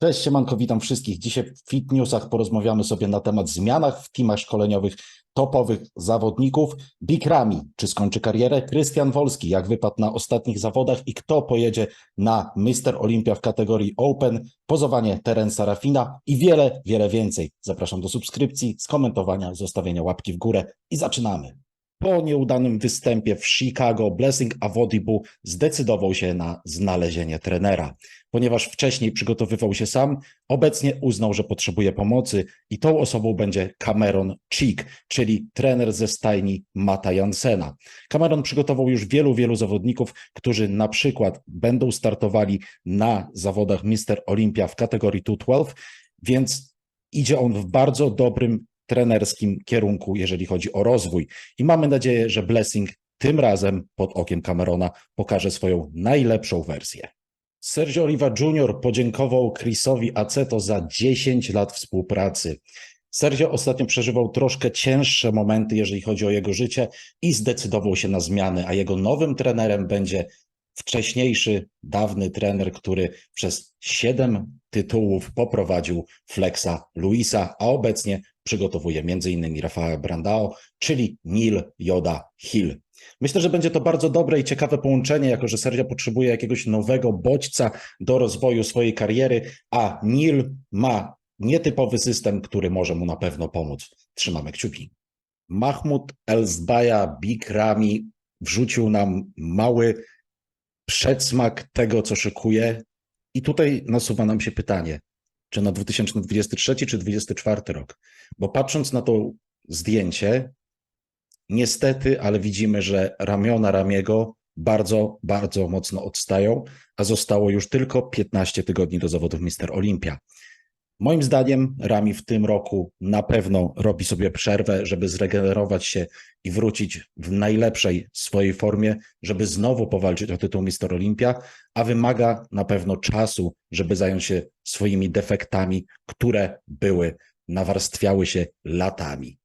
Cześć, siemanko, witam wszystkich. Dzisiaj w Fit Newsach porozmawiamy sobie na temat zmianach w teamach szkoleniowych topowych zawodników. Big Rami, czy skończy karierę? Krystian Wolski, jak wypadł na ostatnich zawodach i kto pojedzie na Mister Olympia w kategorii Open, pozowanie Terensa Rafina i wiele, wiele więcej. Zapraszam do subskrypcji, skomentowania, zostawienia łapki w górę i zaczynamy. Po nieudanym występie w Chicago, Blessing Awodibu zdecydował się na znalezienie trenera. Ponieważ wcześniej przygotowywał się sam, obecnie uznał, że potrzebuje pomocy i tą osobą będzie Cameron Cheek, czyli trener ze stajni Mata Jansena. Cameron przygotował już wielu, wielu zawodników, którzy na przykład będą startowali na zawodach Mister Olympia w kategorii 212, więc idzie on w bardzo dobrym trenerskim kierunku, jeżeli chodzi o rozwój. I mamy nadzieję, że Blessing tym razem pod okiem Camerona pokaże swoją najlepszą wersję. Sergio Oliva Jr. podziękował Chrisowi Aceto za 10 lat współpracy. Sergio ostatnio przeżywał troszkę cięższe momenty, jeżeli chodzi o jego życie i zdecydował się na zmiany, a jego nowym trenerem będzie wcześniejszy, dawny trener, który przez 7 tytułów poprowadził Flexa Luisa, a obecnie przygotowuje m.in. Rafała Brandao, czyli Neil Yoda Hill. Myślę, że będzie to bardzo dobre i ciekawe połączenie, jako że Sergio potrzebuje jakiegoś nowego bodźca do rozwoju swojej kariery, a Neil ma nietypowy system, który może mu na pewno pomóc. Trzymamy kciuki. Mahmud Elzbaja Big Rami wrzucił nam mały przedsmak tego, co szykuje. I tutaj nasuwa nam się pytanie, czy na 2023 czy 2024 rok? Bo patrząc na to zdjęcie, niestety, ale widzimy, że ramiona Ramiego bardzo, bardzo mocno odstają, a zostało już tylko 15 tygodni do zawodów Mister Olympia. Moim zdaniem Rami w tym roku na pewno robi sobie przerwę, żeby zregenerować się i wrócić w najlepszej swojej formie, żeby znowu powalczyć o tytuł Mister Olympia, a wymaga na pewno czasu, żeby zająć się swoimi defektami, które były, nawarstwiały się latami.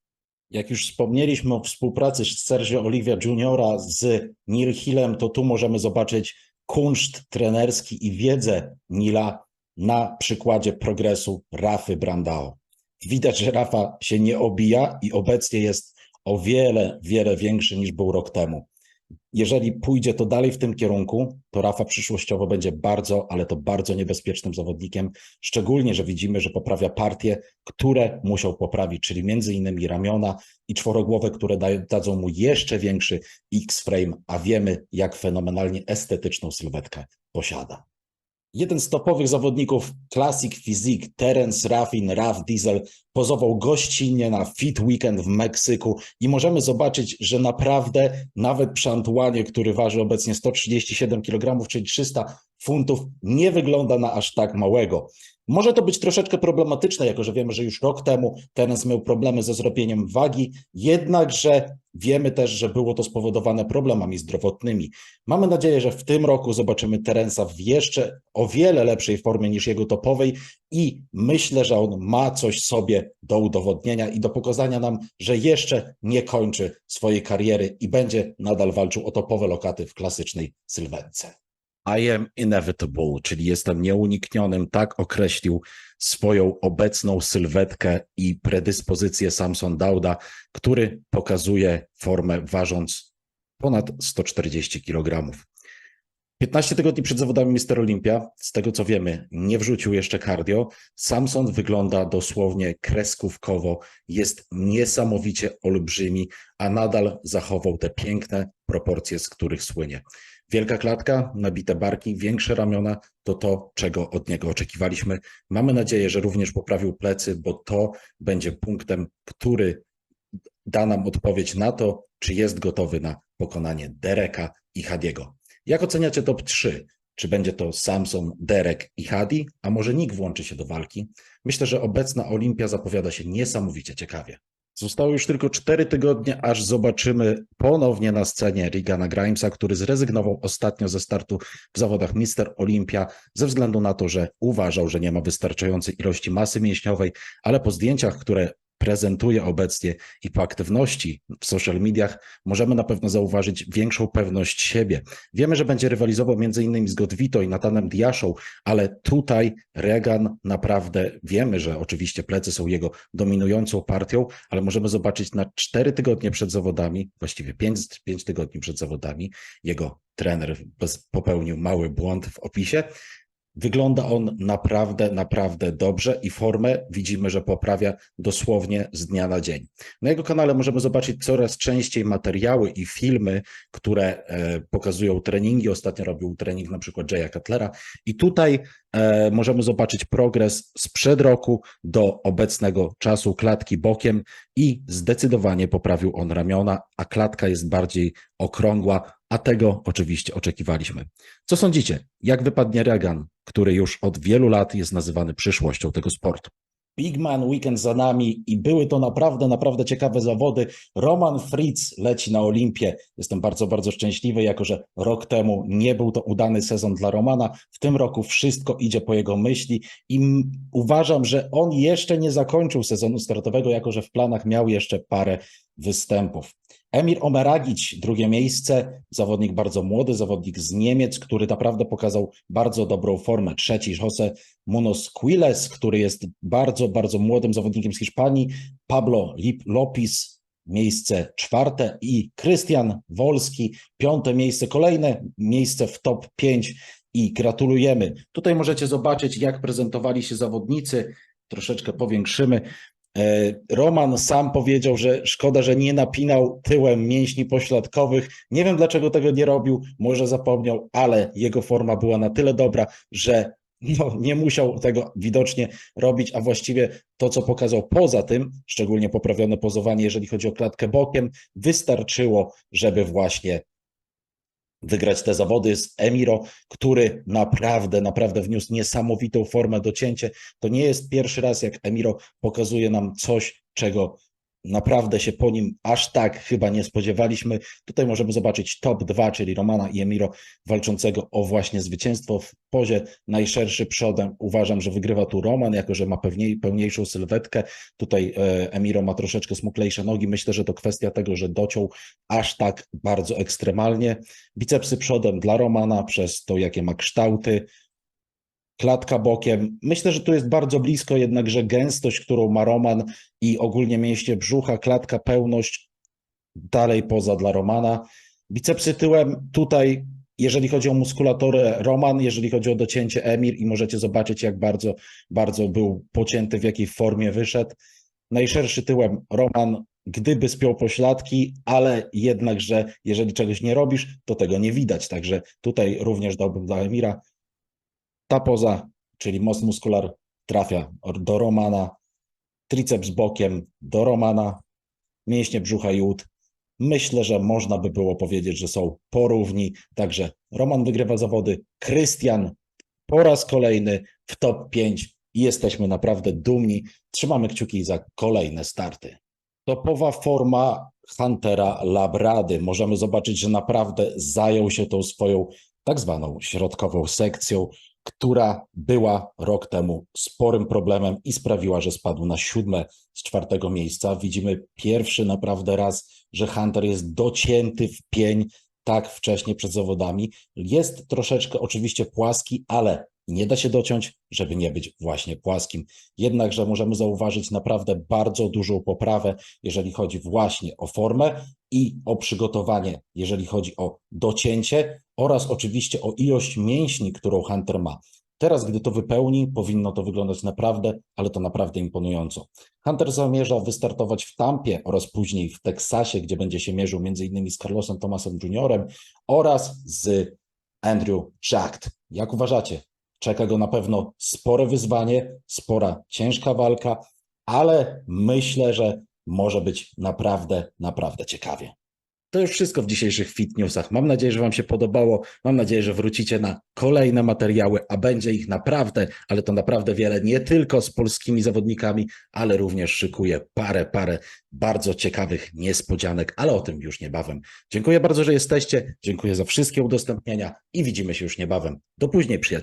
Jak już wspomnieliśmy o współpracy z Sergio Oliwia Juniora z Neil Hillem, to tu możemy zobaczyć kunszt trenerski i wiedzę Nila na przykładzie progresu Rafy Brandao. Widać, że Rafa się nie obija i obecnie jest o wiele, wiele większy niż był rok temu. Jeżeli pójdzie to dalej w tym kierunku, to Rafa przyszłościowo będzie bardzo, ale to bardzo niebezpiecznym zawodnikiem, szczególnie, że widzimy, że poprawia partie, które musiał poprawić, czyli między innymi ramiona i czworogłowe, które dadzą mu jeszcze większy X-frame, a wiemy, jak fenomenalnie estetyczną sylwetkę posiada. Jeden z topowych zawodników Classic Physique, Terence Raffin, Raf Diesel, pozował gościnnie na Fit Weekend w Meksyku i możemy zobaczyć, że naprawdę nawet przy Antuanie, który waży obecnie 137 kg, czyli 300 funtów, nie wygląda na aż tak małego. Może to być troszeczkę problematyczne, jako że wiemy, że już rok temu Terence miał problemy ze zrobieniem wagi, jednakże wiemy też, że było to spowodowane problemami zdrowotnymi. Mamy nadzieję, że w tym roku zobaczymy Terensa w jeszcze o wiele lepszej formie niż jego topowej i myślę, że on ma coś sobie do udowodnienia i do pokazania nam, że jeszcze nie kończy swojej kariery i będzie nadal walczył o topowe lokaty w klasycznej sylwetce. I am inevitable, czyli jestem nieuniknionym, tak określił swoją obecną sylwetkę i predyspozycję Samson Dauda, który pokazuje formę ważąc ponad 140 kg. 15 tygodni przed zawodami Mister Olympia, z tego co wiemy, nie wrzucił jeszcze cardio. Samson wygląda dosłownie kreskówkowo, jest niesamowicie olbrzymi, a nadal zachował te piękne proporcje, z których słynie. Wielka klatka, nabite barki, większe ramiona to to, czego od niego oczekiwaliśmy. Mamy nadzieję, że również poprawił plecy, bo to będzie punktem, który da nam odpowiedź na to, czy jest gotowy na pokonanie Dereka i Hadiego. Jak oceniacie top 3? Czy będzie to Samson, Derek i Hadi, a może Nick włączy się do walki? Myślę, że obecna Olimpia zapowiada się niesamowicie ciekawie. Zostało już tylko 4 tygodnie, aż zobaczymy ponownie na scenie Rigana Grimesa, który zrezygnował ostatnio ze startu w zawodach Mister Olympia ze względu na to, że uważał, że nie ma wystarczającej ilości masy mięśniowej, ale po zdjęciach, które prezentuje obecnie i po aktywności w social mediach możemy na pewno zauważyć większą pewność siebie. Wiemy, że będzie rywalizował innymi z Godwito i Natanem Diaszą, ale tutaj Regan naprawdę wiemy, że oczywiście plecy są jego dominującą partią, ale możemy zobaczyć na cztery tygodnie przed zawodami, właściwie pięć, pięć tygodni przed zawodami, jego trener popełnił mały błąd w opisie. Wygląda on naprawdę, naprawdę dobrze i formę widzimy, że poprawia dosłownie z dnia na dzień. Na jego kanale możemy zobaczyć coraz częściej materiały i filmy, które e, pokazują treningi. Ostatnio robił trening na przykład Jaya Cutlera i tutaj możemy zobaczyć progres sprzed roku do obecnego czasu klatki bokiem i zdecydowanie poprawił on ramiona, a klatka jest bardziej okrągła, a tego oczywiście oczekiwaliśmy. Co sądzicie? Jak wypadnie Regan, który już od wielu lat jest nazywany przyszłością tego sportu? Big Man Weekend za nami i były to naprawdę, naprawdę ciekawe zawody. Roman Fritz leci na Olimpię. Jestem bardzo, bardzo szczęśliwy, jako że rok temu nie był to udany sezon dla Romana. W tym roku wszystko idzie po jego myśli i uważam, że on jeszcze nie zakończył sezonu startowego, jako że w planach miał jeszcze parę występów. Emir Omeragic, drugie miejsce, zawodnik bardzo młody, zawodnik z Niemiec, który naprawdę pokazał bardzo dobrą formę. Trzeci Jose Munoz Quiles, który jest bardzo, bardzo młodym zawodnikiem z Hiszpanii. Pablo Lip Lopis, miejsce czwarte i Krystian Wolski, piąte miejsce, kolejne miejsce w top 5 i gratulujemy. Tutaj możecie zobaczyć, jak prezentowali się zawodnicy. Troszeczkę powiększymy. E, Roman sam powiedział, że szkoda, że nie napinał tyłem mięśni pośladkowych. Nie wiem, dlaczego tego nie robił, może zapomniał, ale jego forma była na tyle dobra, że no, nie musiał tego widocznie robić, a właściwie to, co pokazał poza tym, szczególnie poprawione pozowanie, jeżeli chodzi o klatkę bokiem, wystarczyło, żeby właśnie wygrać te zawody z Emiro, który naprawdę, naprawdę wniósł niesamowitą formę docięcie. To nie jest pierwszy raz, jak Emiro pokazuje nam coś, czego naprawdę się po nim aż tak chyba nie spodziewaliśmy. Tutaj możemy zobaczyć top 2, czyli Romana i Emiro walczącego o właśnie zwycięstwo w pozie najszerszy przodem. Uważam, że wygrywa tu Roman, jako że ma pewniej, pełniejszą sylwetkę. Tutaj e, Emiro ma troszeczkę smuklejsze nogi. Myślę, że to kwestia tego, że dociął aż tak bardzo ekstremalnie. Bicepsy przodem dla Romana przez to, jakie ma kształty. Klatka bokiem. Myślę, że tu jest bardzo blisko, jednakże gęstość, którą ma Roman i ogólnie mięśnie brzucha, klatka, pełność dalej poza dla Romana. Bicepsy tyłem tutaj, jeżeli chodzi o muskulaturę Roman, jeżeli chodzi o docięcie Emir i możecie zobaczyć, jak bardzo, bardzo był pocięty, w jakiej formie wyszedł. Najszerszy tyłem Roman, gdyby spiął pośladki, ale jednakże jeżeli czegoś nie robisz, to tego nie widać. Także tutaj również dałbym dla Emira. Ta poza, czyli most muskular trafia do Romana, triceps bokiem do Romana, mięśnie brzucha i łód. Myślę, że można by było powiedzieć, że są porówni. Także Roman wygrywa zawody. Krystian po raz kolejny w top 5 i jesteśmy naprawdę dumni. Trzymamy kciuki za kolejne starty. Topowa forma Huntera Labrady. Możemy zobaczyć, że naprawdę zajął się tą swoją tak zwaną środkową sekcją, która była rok temu sporym problemem i sprawiła, że spadł na siódme z czwartego miejsca. Widzimy pierwszy naprawdę raz, że Hunter jest docięty w pień tak wcześnie przed zawodami. Jest troszeczkę oczywiście płaski, ale nie da się dociąć, żeby nie być właśnie płaskim. Jednakże możemy zauważyć naprawdę bardzo dużą poprawę, jeżeli chodzi właśnie o formę i o przygotowanie, jeżeli chodzi o docięcie oraz oczywiście o ilość mięśni, którą Hunter ma. Teraz, gdy to wypełni, powinno to wyglądać naprawdę, ale to naprawdę imponująco. Hunter zamierza wystartować w Tampie oraz później w Teksasie, gdzie będzie się mierzył m.in. z Carlosem Thomasem Jr. oraz z Andrew Jacked. Jak uważacie? Czeka go na pewno spore wyzwanie, spora, ciężka walka, ale myślę, że może być naprawdę, naprawdę ciekawie. To już wszystko w dzisiejszych Fit Newsach. Mam nadzieję, że Wam się podobało. Mam nadzieję, że wrócicie na kolejne materiały, a będzie ich naprawdę, ale to naprawdę wiele, nie tylko z polskimi zawodnikami, ale również szykuję parę, parę bardzo ciekawych niespodzianek, ale o tym już niebawem. Dziękuję bardzo, że jesteście. Dziękuję za wszystkie udostępnienia i widzimy się już niebawem. Do później, przyjaciele.